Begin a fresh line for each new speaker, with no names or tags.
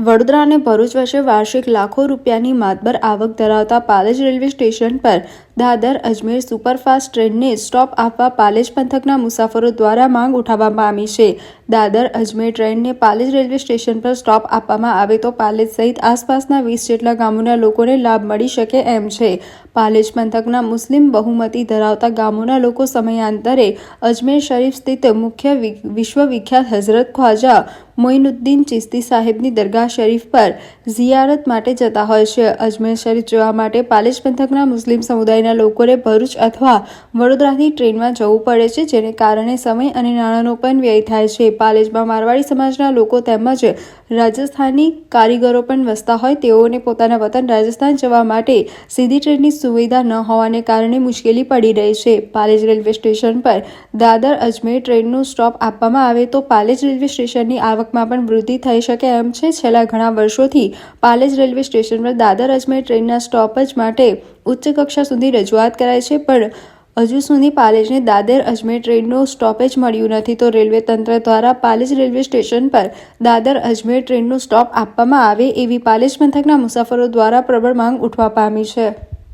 વડોદરા અને ભરૂચ વચ્ચે વાર્ષિક લાખો રૂપિયાની માતબર આવક ધરાવતા પાલેજ રેલવે સ્ટેશન પર દાદર અજમેર સુપરફાસ્ટ ટ્રેનને સ્ટોપ આપવા પાલેજ પંથકના મુસાફરો દ્વારા માંગ ઉઠાવવામાં આવી છે. દાદર અજમેર ટ્રેનને પાલેજ રેલવે સ્ટેશન પર સ્ટોપ આપવામાં આવે તો પાલેજ સહિત આસપાસના વીસ જેટલા ગામોના લોકોને લાભ મળી શકે એમ છે. પાલેજ પંથકના મુસ્લિમ બહુમતી ધરાવતા ગામોના લોકો સમયાંતરે અજમેર શરીફ સ્થિત મુખ્ય વિશ્વવિખ્યાત હઝરત ખ્વાજા મોઇનુદ્દીન ચિસ્તી સાહેબની દરગાહ શરીફ પર ઝિયારત માટે જતા હોય છે. અજમેર શરીફ જોવા માટે પાલેજ પંથકના મુસ્લિમ સમુદાયના લોકોને ભરૂચ અથવા વડોદરાથી ટ્રેનમાં જવું પડે છે, જેને કારણે સમય અને નાણાંનો પણ વ્યય થાય છે. પાલેજમાં મારવાડી સમાજના લોકો તેમજ રાજસ્થાની કારીગરો પણ વસતા હોય, તેઓને પોતાના વતન રાજસ્થાન જવા માટે સીધી ટ્રેનની સુવિધા ન હોવાને કારણે મુશ્કેલી પડી રહી છે. પાલેજ રેલવે સ્ટેશન પર દાદર અજમેર ટ્રેનનું સ્ટોપ આપવામાં આવે તો પાલેજ રેલવે સ્ટેશનની આવકમાં પણ વૃદ્ધિ થઈ શકે એમ છે. છેલ્લા ઘણા વર્ષોથી પાલેજ રેલવે સ્ટેશન પર દાદર અજમેર ટ્રેનના સ્ટોપેજ માટે ઉચ્ચ કક્ષા સુધી રજૂઆત કરાઈ છે, પણ હજુ સુધી પાલેજને દાદર અજમેર ટ્રેનનું સ્ટોપેજ મળ્યું નથી. તો રેલવે તંત્ર દ્વારા પાલેજ રેલવે સ્ટેશન પર દાદર અજમેર ટ્રેનનું સ્ટોપ આપવામાં આવે એવી પાલેજ પંથકના મુસાફરો દ્વારા પ્રબળ માંગ ઉઠવા પામી છે.